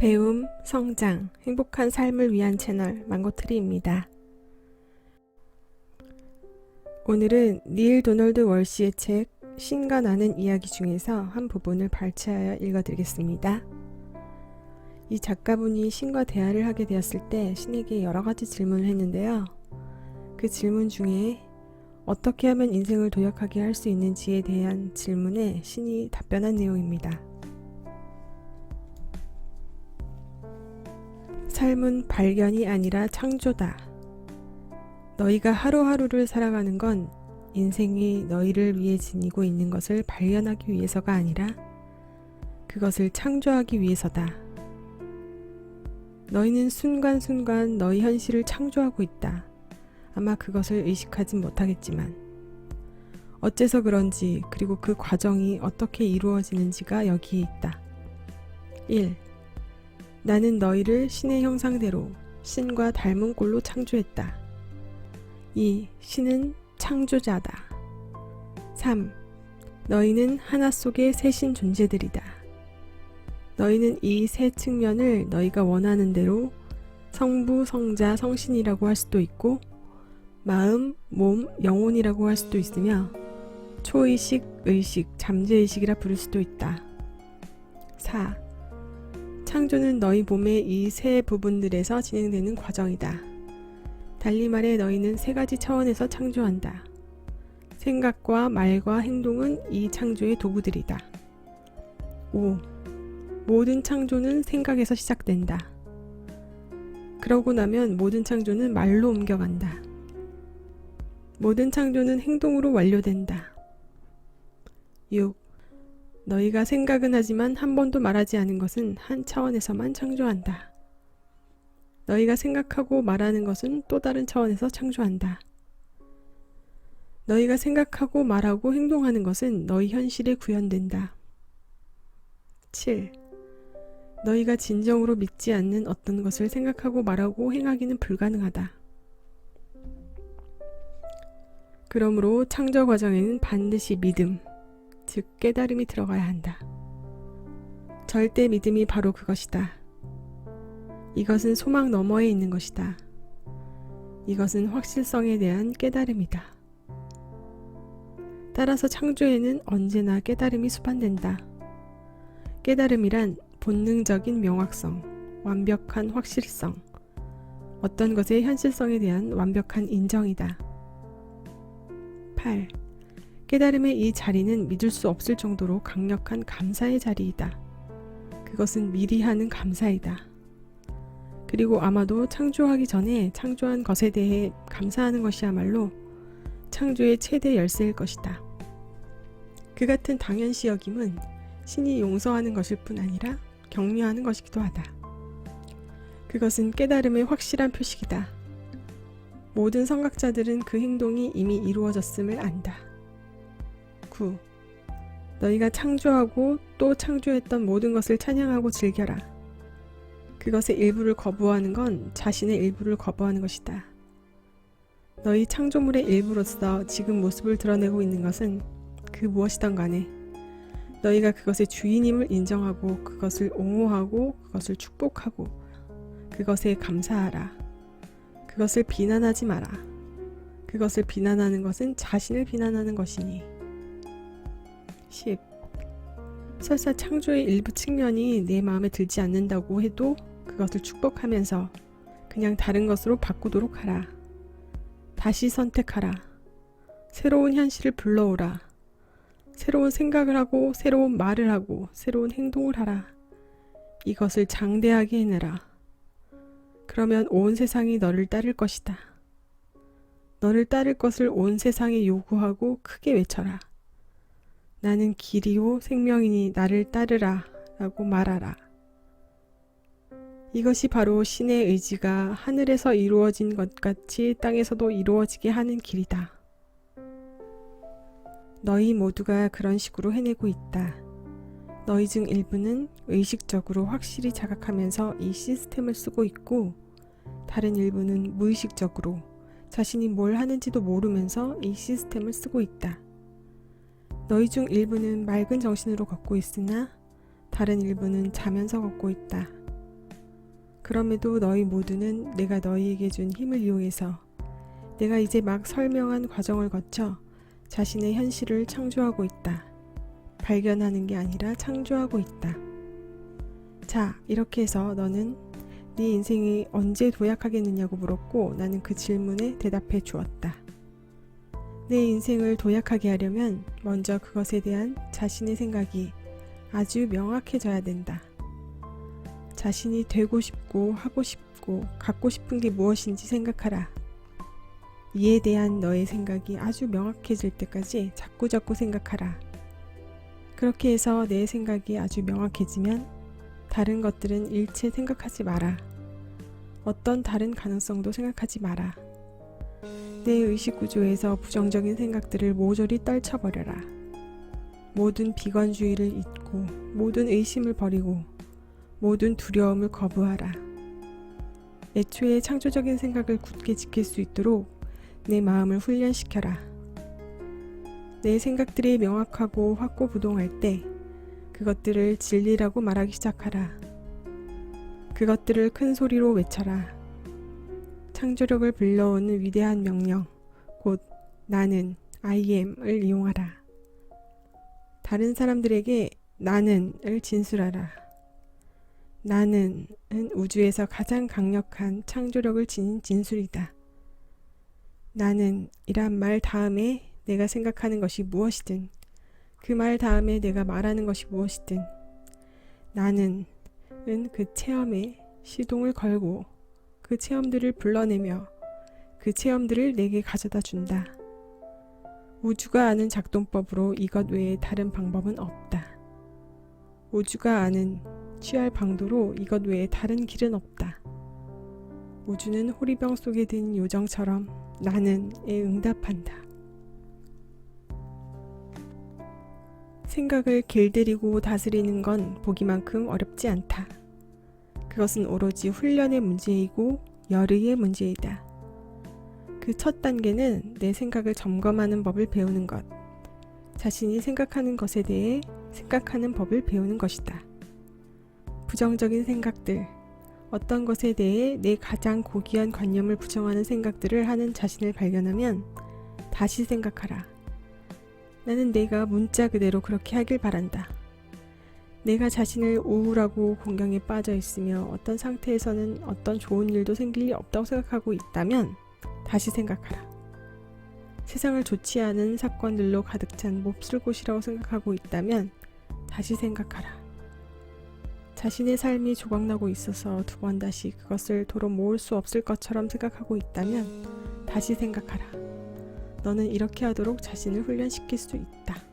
배움, 성장, 행복한 삶을 위한 채널 망고트리입니다. 오늘은 닐 도널드 월시의 책 신과 나는 이야기 중에서 한 부분을 발췌하여 읽어드리겠습니다. 이 작가분이 신과 대화를 하게 되었을 때 신에게 여러 가지 질문을 했는데요. 그 질문 중에 어떻게 하면 인생을 도약하게 할 수 있는지에 대한 질문에 신이 답변한 내용입니다. 삶은 발견이 아니라 창조다. 너희가 하루하루를 살아가는 건 인생이 너희를 위해 지니고 있는 것을 발견하기 위해서가 아니라 그것을 창조하기 위해서다. 너희는 순간순간 너희 현실을 창조하고 있다. 아마 그것을 의식하진 못하겠지만 어째서 그런지 그리고 그 과정이 어떻게 이루어지는지가 여기에 있다. 1. 나는 너희를 신의 형상대로 신과 닮은 꼴로 창조했다. 2. 신은 창조자다. 3. 너희는 하나 속의 세신 존재들이다. 너희는 이 세 측면을 너희가 원하는 대로 성부, 성자, 성신이라고 할 수도 있고 마음, 몸, 영혼이라고 할 수도 있으며 초의식, 의식, 잠재의식이라 부를 수도 있다. 4. 창조는 너희 몸의 이 세 부분들에서 진행되는 과정이다. 달리 말해 너희는 세 가지 차원에서 창조한다. 생각과 말과 행동은 이 창조의 도구들이다. 5. 모든 창조는 생각에서 시작된다. 그러고 나면 모든 창조는 말로 옮겨간다. 모든 창조는 행동으로 완료된다. 6. 너희가 생각은 하지만 한 번도 말하지 않은 것은 한 차원에서만 창조한다. 너희가 생각하고 말하는 것은 또 다른 차원에서 창조한다. 너희가 생각하고 말하고 행동하는 것은 너희 현실에 구현된다. 7. 너희가 진정으로 믿지 않는 어떤 것을 생각하고 말하고 행하기는 불가능하다. 그러므로 창조 과정에는 반드시 믿음, 즉 깨달음이 들어가야 한다. 절대 믿음이 바로 그것이다. 이것은 소망 너머에 있는 것이다. 이것은 확실성에 대한 깨달음이다. 따라서 창조에는 언제나 깨달음이 수반된다. 깨달음이란 본능적인 명확성, 완벽한 확실성, 어떤 것의 현실성에 대한 완벽한 인정이다. 8. 깨달음의 이 자리는 믿을 수 없을 정도로 강력한 감사의 자리이다. 그것은 미리 하는 감사이다. 그리고 아마도 창조하기 전에 창조한 것에 대해 감사하는 것이야말로 창조의 최대 열쇠일 것이다. 그 같은 당연시 여김은 신이 용서하는 것일 뿐 아니라 격려하는 것이기도 하다. 그것은 깨달음의 확실한 표식이다. 모든 성각자들은 그 행동이 이미 이루어졌음을 안다. 9. 너희가 창조하고 또 창조했던 모든 것을 찬양하고 즐겨라. 그것의 일부를 거부하는 건 자신의 일부를 거부하는 것이다. 너희 창조물의 일부로서 지금 모습을 드러내고 있는 것은 그 무엇이든 간에 너희가 그것의 주인임을 인정하고 그것을 옹호하고 그것을 축복하고 그것에 감사하라. 그것을 비난하지 마라. 그것을 비난하는 것은 자신을 비난하는 것이니. 10. 설사 창조의 일부 측면이 내 마음에 들지 않는다고 해도 그것을 축복하면서 그냥 다른 것으로 바꾸도록 하라. 다시 선택하라. 새로운 현실을 불러오라. 새로운 생각을 하고, 새로운 말을 하고, 새로운 행동을 하라. 이것을 장대하게 해내라. 그러면 온 세상이 너를 따를 것이다. 너를 따를 것을 온 세상에 요구하고 크게 외쳐라. 나는 길이요 생명이니 나를 따르라 라고 말하라. 이것이 바로 신의 의지가 하늘에서 이루어진 것 같이 땅에서도 이루어지게 하는 길이다. 너희 모두가 그런 식으로 해내고 있다. 너희 중 일부는 의식적으로 확실히 자각하면서 이 시스템을 쓰고 있고, 다른 일부는 무의식적으로 자신이 뭘 하는지도 모르면서 이 시스템을 쓰고 있다. 너희 중 일부는 맑은 정신으로 걷고 있으나 다른 일부는 자면서 걷고 있다. 그럼에도 너희 모두는 내가 너희에게 준 힘을 이용해서 내가 이제 막 설명한 과정을 거쳐 자신의 현실을 창조하고 있다. 발견하는 게 아니라 창조하고 있다. 자, 이렇게 해서 너는 네 인생이 언제 도약하겠느냐고 물었고 나는 그 질문에 대답해 주었다. 내 인생을 도약하게 하려면 먼저 그것에 대한 자신의 생각이 아주 명확해져야 된다. 자신이 되고 싶고 하고 싶고 갖고 싶은 게 무엇인지 생각하라. 이에 대한 너의 생각이 아주 명확해질 때까지 자꾸자꾸 생각하라. 그렇게 해서 내 생각이 아주 명확해지면 다른 것들은 일체 생각하지 마라. 어떤 다른 가능성도 생각하지 마라. 내 의식 구조에서 부정적인 생각들을 모조리 떨쳐버려라. 모든 비관주의를 잊고 모든 의심을 버리고 모든 두려움을 거부하라. 애초에 창조적인 생각을 굳게 지킬 수 있도록 내 마음을 훈련시켜라. 내 생각들이 명확하고 확고부동할 때 그것들을 진리라고 말하기 시작하라. 그것들을 큰 소리로 외쳐라. 창조력을 불러오는 위대한 명령, 곧 나는 I am을 이용하라. 다른 사람들에게 나는을 진술하라. 나는은 우주에서 가장 강력한 창조력을 지닌 진술이다. 나는 이란 말 다음에 내가 생각하는 것이 무엇이든 그 말 다음에 내가 말하는 것이 무엇이든 나는은 그 체험에 시동을 걸고 그 체험들을 불러내며 그 체험들을 내게 가져다 준다. 우주가 아는 작동법으로 이것 외에 다른 방법은 없다. 우주가 아는 취할 방도로 이것 외에 다른 길은 없다. 우주는 호리병 속에 든 요정처럼 나는에 응답한다. 생각을 길들이고 다스리는 건 보기만큼 어렵지 않다. 그것은 오로지 훈련의 문제이고 열의의 문제이다. 그 첫 단계는 내 생각을 점검하는 법을 배우는 것. 자신이 생각하는 것에 대해 생각하는 법을 배우는 것이다. 부정적인 생각들, 어떤 것에 대해 내 가장 고귀한 관념을 부정하는 생각들을 하는 자신을 발견하면 다시 생각하라. 나는 내가 문자 그대로 그렇게 하길 바란다. 내가 자신을 우울하고 공경에 빠져 있으며 어떤 상태에서는 어떤 좋은 일도 생길 리 없다고 생각하고 있다면 다시 생각하라. 세상을 좋지 않은 사건들로 가득 찬 몹쓸 곳이라고 생각하고 있다면 다시 생각하라. 자신의 삶이 조각나고 있어서 두 번 다시 그것을 도로 모을 수 없을 것처럼 생각하고 있다면 다시 생각하라. 너는 이렇게 하도록 자신을 훈련시킬 수 있다.